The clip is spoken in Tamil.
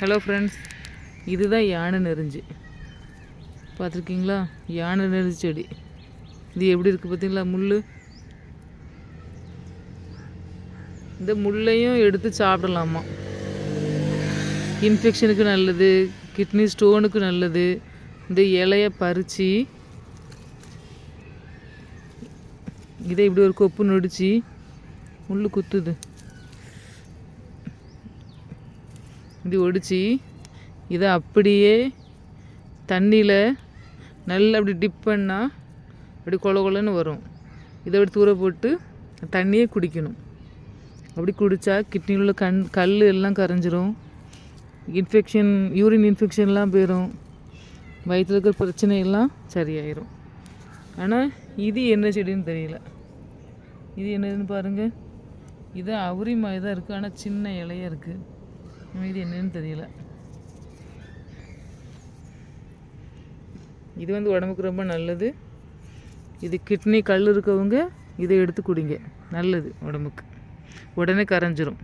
ஹலோ ஃப்ரெண்ட்ஸ் இதுதான் யானை நெறிஞ்சு. பார்த்துருக்கீங்களா? யானை நெறிஞ்சு செடி. இது எப்படி இருக்குது பார்த்தீங்களா? முள் இந்த முள்ளையும் எடுத்து சாப்பிடலாமா? இன்ஃபெக்ஷனுக்கு நல்லது கிட்னி ஸ்டோனுக்கு நல்லது. இந்த இலைய பறித்து இதை இப்படி ஒரு கொப்பு நொடிச்சு முள் குத்துது. இப்படி ஒடிச்சு இதை அப்படியே தண்ணியில் நல்லா அப்படி டிப் பண்ணால் அப்படி கொல கொலன்னு வரும். இதை அப்படி தூர போட்டு தண்ணியே குடிக்கணும். அப்படி குடித்தா கிட்னியில் உள்ள கண் கல் எல்லாம் கரைஞ்சிரும். இன்ஃபெக்ஷன் யூரின் இன்ஃபெக்ஷன்லாம் போயிடும் வயிற்றில் இருக்கிற பிரச்சனையெல்லாம் சரியாயிரும். ஆனால் இது என்ன செடின்னு தெரியல. இது என்னதுன்னு பாருங்கள் இது அவுரி மாதிரி தான் இருக்குது ஆனால் சின்ன இலையாக இருக்குது இது என்னன்னு தெரியல. இது வந்து உடம்புக்கு ரொம்ப நல்லது. இது கிட்னி கல் இருக்கவங்க இதை எடுத்து குடிங்க. நல்லது உடம்புக்கு. உடனே கரைஞ்சிரும்.